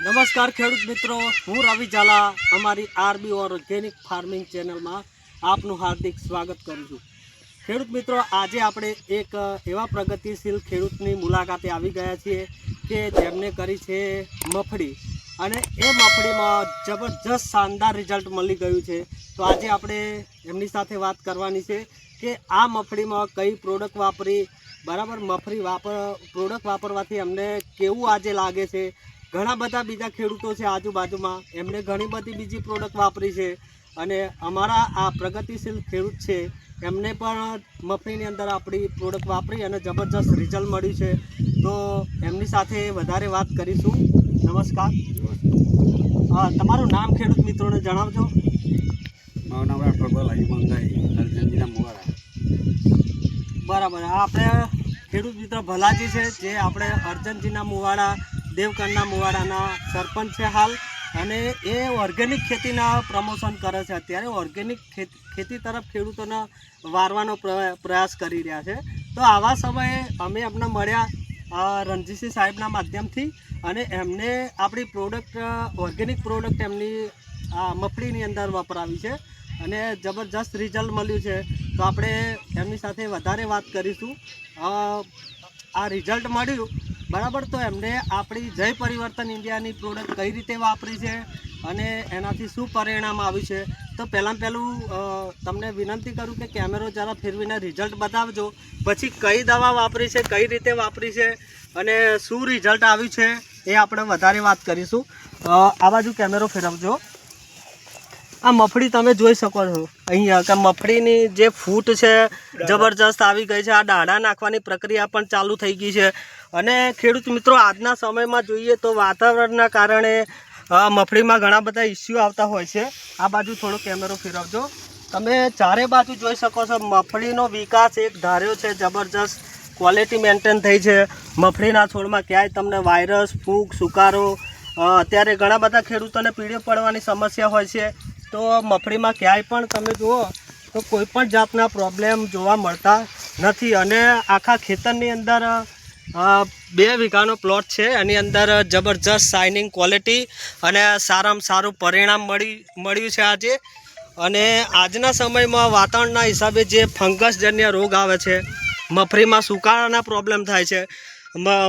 નમસ્કાર ખેડૂત મિત્રો, હું રવિ ઝાલા, અમારી આરબી ઓર્ગેનિક ફાર્મિંગ ચેનલમાં આપનું હાર્દિક સ્વાગત કરું છું. ખેડૂત મિત્રો, આજે આપણે એક એવા પ્રગતિશીલ ખેડૂતની મુલાકાતે આવી ગયા છીએ કે જેમને કરી છે મફળી. અને એ મફળીમાં જબરજસ્ત શાનદાર રિઝલ્ટ મળી ગયું છે. તો આજે આપણે એમની સાથે વાત કરવાની છે કે આ મફળીમાં કઈ પ્રોડક્ટ વાપરી, બરાબર મફળી વાપર પ્રોડક્ટ વાપરવાથી અમને કેવું આજે લાગે છે ઘણા બધા બીજા ખેડૂતો છે આજુબાજુમાં. એમણે ઘણી બધી બીજી પ્રોડક્ટ વાપરી છે. અને અમારા આ પ્રગતિશીલ ખેડૂત છે એમને પણ મફળીની અંદર આપણી પ્રોડક્ટ વાપરી અને જબરજસ્ત રિઝલ્ટ મળ્યું છે. તો એમની સાથે વધારે વાત કરીશું. નમસ્કાર. હા તમારું નામ ખેડૂત મિત્રોને જણાવજો. મારું નામ રાઠોડ લાગી મંગાઈ અર્જનજીના મુવાડા. બરાબર. આપણે ખેડૂત મિત્ર ભલાજી છે જે આપણે અર્જનજીના મુવાડા દેવકરના મુવાડાના સરપંચ છે હાલ અને એ ઓર્ગેનિક ખેતીના પ્રમોશન કરે છે. અત્યારે ઓર્ગેનિક ખેતી તરફ ખેડૂતોને વારવાનો પ્ર- પ્રયાસ કરી રહ્યા છે. તો આવા સમયે અમે એમને મળ્યા રણજીતસિંહ સાહેબના માધ્યમથી અને એમને આપણી પ્રોડક્ટ ઓર્ગેનિક પ્રોડક્ટ એમની મફળીની અંદર વપરાવી છે અને જબરજસ્ત રિઝલ્ટ મળ્યું છે. તો આપણે એમની સાથે વધારે વાત કરીશું. આ રિઝલ્ટ મળ્યું બરાબર, તો એમણે આપણી જય પરિવર્તન ઇન્ડિયાની પ્રોડક્ટ કઈ રીતે વાપરી છે અને એનાથી શું પરિણામ આવ્યું છે? તો પહેલાં પહેલું તમને વિનંતી કરું કે કેમેરો જરા ફેરવીને રિઝલ્ટ બતાવજો. પછી કઈ દવા વાપરી છે, કઈ રીતે વાપરી છે અને શું રિઝલ્ટ આવ્યું છે એ આપણે વધારે વાત કરીશું. આ બાજુ કેમેરો ફેરવજો. આ મફળી તમે જોઈ શકો છો. અહીંયા કે મફળીની જે ફૂટ છે જબરજસ્ત આવી ગઈ છે. આ દાણા નાખવાની પ્રક્રિયા પણ ચાલુ થઈ ગઈ છે. અને ખેડૂત મિત્રો આજના સમયમાં જોઈએ તો વાતાવરણના કારણે મફળીમાં ઘણા બધા ઇસ્યુ આવતા હોય છે. આ બાજુ થોડો કેમેરો ફેરવજો. તમે ચારે બાજુ જોઈ શકો છો મફળીનો વિકાસ એક ધાર્યો છે. જબરજસ્ત ક્વોલિટી મેન્ટેન થઈ છે. મફળીના છોડમાં ક્યાંય તમને વાયરસ ફૂગ સુકારો અત્યારે ઘણા બધા ખેડૂતોને પીળે પડવાની સમસ્યા હોય છે. તો મફળીમાં ક્યાંય પણ તમે જુઓ, તો કોઈ પણ જાતના પ્રોબ્લેમ જોવા મળતા નથી. અને આખા ખેતરની અંદર બે વીઘાનો પ્લોટ છે. એની અંદર જબરજસ્ત શાઇનિંગ ક્વોલિટી અને સારામાં સારું પરિણામ મળી, મળ્યું છે આજે. અને આજના સમયમાં વાતાવરણના હિસાબે જે ફંગસજન્ય રોગ આવે છે, મફળીમાં સુકારાના પ્રોબ્લેમ થાય છે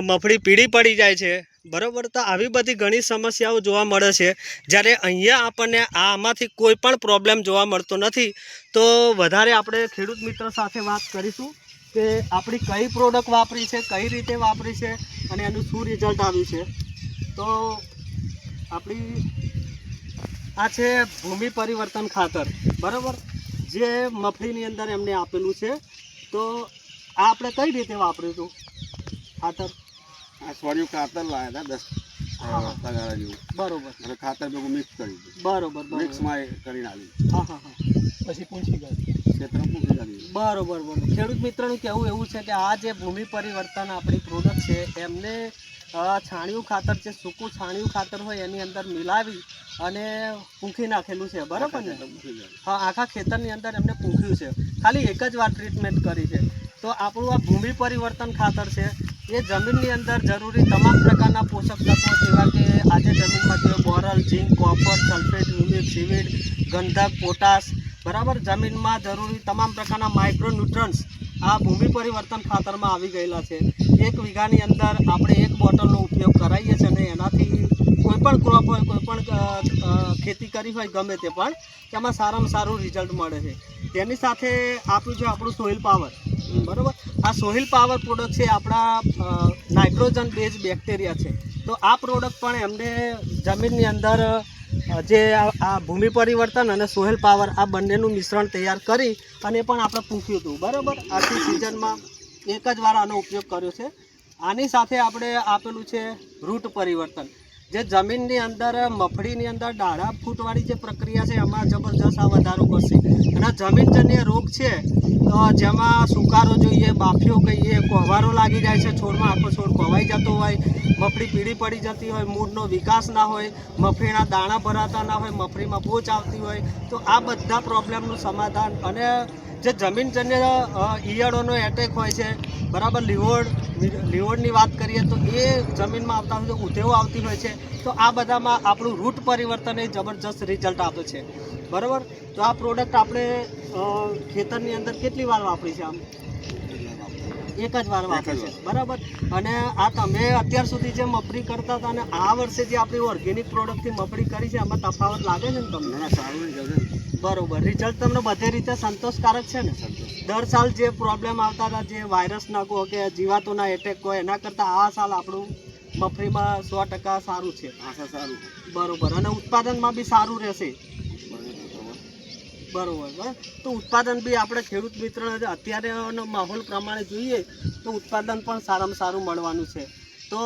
મફળી પીળી પડી જાય છે બરાબર, તો આવી બધી ઘણી સમસ્યાઓ જોવા મળે છે. જ્યારે અહીંયા આપણને આમાંથી કોઈ પણ પ્રોબ્લેમ જોવા મળતો નથી, તો વધારે આપણે ખેડૂત મિત્ર સાથે વાત કરીશું કે આપણી કઈ પ્રોડક્ટ વાપરી છે, કઈ રીતે વાપરી છે અને એનું શું રિઝલ્ટ આવ્યું છે. તો આપણી આ છે ભૂમિ પરિવર્તન ખાતર, બરાબર? જે મફળીની અંદર એમને આપેલું છે. તો આ આપણે કઈ રીતે વાપર્યું હતું? ખાતર? આ સોર્યું ખાતર લાવ્યા હતા દસ. તગારા જેવું. બરોબર. એટલે ખાતર ભેગું મિક્સ કરી બરોબર મિક્સમાં એ કરીને આવી હા હા હા. પછી પૂછી ગયું. ક્ષેત્ર બરોબર બરોબર. ખેડૂત મિત્રનું કહેવું એવું છે કે આ જે ભૂમિ પરિવર્તન આપણી પ્રોડક્ટ છે એમને છાણિયું ખાતર છે સૂકું છાણિયું ખાતર હોય એની અંદર મિલાવી અને પૂંખી નાખેલું છે. બરાબર ને? હા આખા ખેતરની અંદર એમને પૂંખ્યું છે. ખાલી એક જ વાર ટ્રીટમેન્ટ કરી છે. તો આપણું આ ભૂમિ પરિવર્તન ખાતર છે એ જમીનની અંદર જરૂરી તમામ પ્રકારના પોષક તત્વો જેવા કે આજે જમીનમાં જે boron zinc copper sulphate humic seaweed ગંધક potash બરાબર? જમીનમાં જરૂરી તમામ પ્રકારના માઇક્રોન્યુટ્રન્સ આ ભૂમિ પરિવર્તન ખાતરમાં આવી ગયેલા છે. એક વીઘાની અંદર આપણે એક બોટલનો ઉપયોગ કરાવીએ છીએ અને એનાથી કોઈપણ ક્રોપ હોય કોઈ પણ અ, અ, ખેતી કરી હોય ગમે તે પણ તેમાં સારામાં સારું રિઝલ્ટ મળે છે. તેની સાથે આપ્યું છે આપણું સોઇલ પાવર બરાબર. આ સોહિલ પાવર પ્રોડક્ટ છે, આપણા નાઇટ્રોજન બેઝ બેક્ટેરિયા છે. તો આ પ્રોડક્ટ પણ એમને જમીનની અંદર જે આ ભૂમિ પરિવર્તન અને સોહેલ પાવર આ બંનેનું મિશ્રણ તૈયાર કરી અને પણ આપણે પૂછ્યું હતું. બરાબર? આખી સિઝનમાં એક જ વાર આનો ઉપયોગ કર્યો છે. આની સાથે આપણે આપેલું છે રૂટ પરિવર્તન. જે જમીનની અંદર, મફળીની અંદર ડાળા ફૂટવાની જે પ્રક્રિયા છે, એમાં જબરજસ્ત આ વધારો કરશે. અને જમીનજન્ય રોગ છે જેમાં સુકારો જોઈએ, બાફીઓ કહીએ કોહવારો લાગી જાય છે, છોડમાં આખો છોડ કોવાઈ જતો હોય, મફળી પીળી પડી જતી હોય, મૂળનો વિકાસ ના હોય, મફળીના દાણા ભરાતા ના હોય, મફળીમાં બોચ આવતી હોય, તો આ બધા પ્રોબ્લેમનું સમાધાન અને જે જમીનજન્ય ઈયળોનો એટેક હોય છે, બરાબર લીવોડ, લીવોડની વાત કરીએ તો એ જમીનમાં આવતા હોય ઉધેવો આવતી હોય છે, તો આ બધામાં આપણું રૂટ પરિવર્તન એ જબરજસ્ત રિઝલ્ટ આપે છે. બરાબર? તો આ પ્રોડક્ટ આપણે ખેતરની અંદર કેટલી વાર વાપરી છે આમ? એક જ વાર વાપરે છે. બરાબર? અને આ તમે અત્યાર સુધી જે મફરી કરતા હતા અને આ વર્ષે જે આપણી ઓર્ગેનિક પ્રોડક્ટથી મફળી કરી છે એમાં તફાવત લાગે છે ને તમને? ના ના સારું બરોબર. રિઝલ્ટ તમને બધે રીતે સંતોષકારક છે ને? દર સાલ જે પ્રોબ્લેમ આવતા હતા જે વાયરસના કહો કે જીવાતોના એટેક હોય એના કરતાં આ સાલ આપણું મફરીમાં સો ટકા સારું છે. આશા સારું બરોબર. અને ઉત્પાદનમાં બી સારું રહેશે. બરોબર તો ઉત્પાદન બી આપણે ખેડૂત મિત્રોને અત્યારે અત્યારેનો માહોલ પ્રમાણે જોઈએ તો ઉત્પાદન પણ સારામાં સારું મળવાનું છે. તો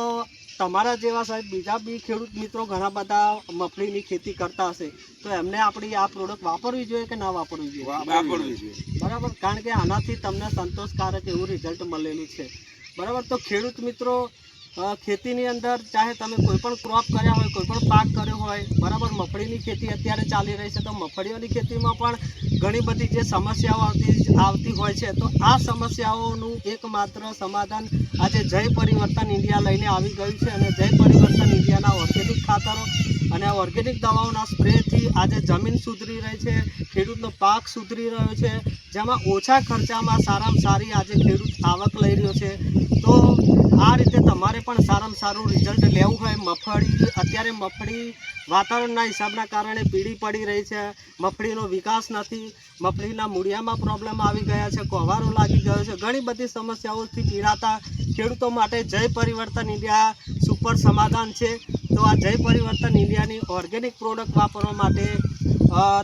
તમારા જેવા સાહેબ બીજા બી ખેડૂત મિત્રો ઘણા બધા મગફળીની ખેતી કરતા હશે તો એમને આપણી આ પ્રોડક્ટ વાપરવી જોઈએ કે ના વાપરવી જોઈએ? વાપરવી જોઈએ. બરાબર? કારણ કે આનાથી તમને સંતોષકારક એવું રિઝલ્ટ મળેલું છે. બરાબર? તો ખેડૂત મિત્રો ખેતીની અંદર ચાહે તમે કોઈ પણ ક્રોપ કર્યા હોય કોઈ પણ પાક કર્યો હોય, બરાબર, મગફળીની ખેતી અત્યારે ચાલી રહી છે, તો મગફળીઓની ખેતીમાં પણ ઘણી બધી જે સમસ્યાઓ આવતી આવતી હોય છે. તો આ સમસ્યાઓનું એકમાત્ર સમાધાન આજે જય પરિવર્તન ઇન્ડિયા લઈને આવી ગયું છે અને જય પરિવર્તન ઇન્ડિયાના ઓર્ગેનિક ખાતરો અને ઓર્ગેનિક દવાઓના સ્પ્રેથી આજે જમીન સુધરી રહી છે, ખેડૂતનો પાક સુધરી રહ્યો છે, જેમાં ઓછા ખર્ચામાં સારામાં સારી આજે ખેડૂત આવક લઈ રહ્યો છે. તો આ રીતે તમારે પણ સારામાં સારું રિઝલ્ટ લેવું હોય, મગફળી, અત્યારે મગફળી વાતાવરણના હિસાબના કારણે પીળી પડી રહી છે, મગફળીનો વિકાસ નથી, મગફળીના મૂળિયામાં પ્રોબ્લેમ આવી ગયા છે, કોવારો લાગી ગયો છે, ઘણી બધી સમસ્યાઓથી પીડાતા ખેડૂતો માટે જય પરિવર્તન ઇન્ડિયા સુપર સમાધાન છે. તો આ જય પરિવર્તન ઇન્ડિયાની ઓર્ગેનિક પ્રોડક્ટ વાપરવા માટે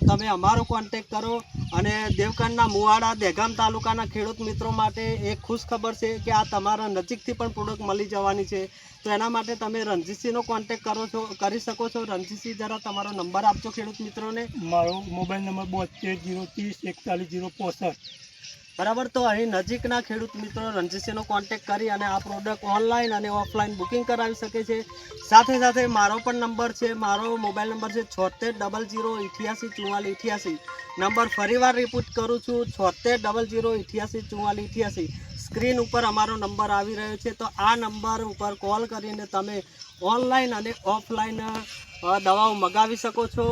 તમે અમારો કોન્ટેક કરો અને દેવકાંડના મુવાડા દહેગામ તાલુકાના ખેડૂત મિત્રો માટે એક ખુશ ખબર છે કે આ તમારા નજીકથી પણ પ્રોડક્ટ મળી જવાની છે. તો એના માટે તમે રણજીતસિંહનો કોન્ટેક કરો છો, કરી શકો છો. રણજીતસિંહ, જરા તમારો નંબર આપજો ખેડૂત મિત્રોને. મારો મોબાઈલ નંબર બોતેર જીરો ત્રીસ એકતાલીસ જીરો પોસઠ. બરાબર? તો અહીં નજીકના ખેડૂત મિત્રો રણજીતસિંહનો કોન્ટેક કરી અને આ પ્રોડક્ટ ઓનલાઈન અને ઓફલાઈન બુકિંગ કરાવી શકે છે. સાથે સાથે મારો પણ નંબર છે, મારો મોબાઈલ નંબર છે છોતેર ડબલ જીરો ઇઠ્યાસી ચુમ્માલી ઇઠ્યાસી. નંબર ફરીવાર રિપીટ કરું છું, છોતેર ડબલ જીરો ઇઠ્યાસી ચુમ્માલી ઇઠ્યાસી. સ્ક્રીન ઉપર અમારો નંબર આવી રહ્યો છે, તો આ નંબર ઉપર કોલ કરીને તમે ઓનલાઈન અને ઓફલાઈન દવાઓ મગાવી શકો છો.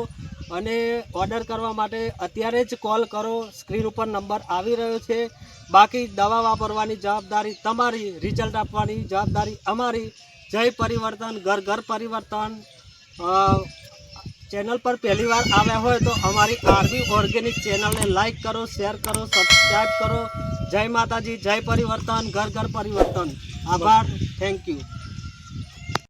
અને ઓર્ડર કરવા માટે અત્યારે જ કોલ કરો. સ્ક્રીન ઉપર નંબર આવી રહ્યો છે. બાકી દવા વાપરવાની જવાબદારી તમારી રિઝલ્ટ આપવાની જવાબદારી અમારી. જય પરિવર્તન, ઘર ઘર પરિવર્તન. ચેનલ પર પહેલીવાર આવ્યા હોય તો અમારી આર્મી ઓર્ગેનિક ચેનલને લાઈક કરો શેર કરો સબસ્ક્રાઈબ કરો. જય માતાજી, જય પરિવર્તન, ઘર ઘર પરિવર્તન. આભાર થેન્ક યુ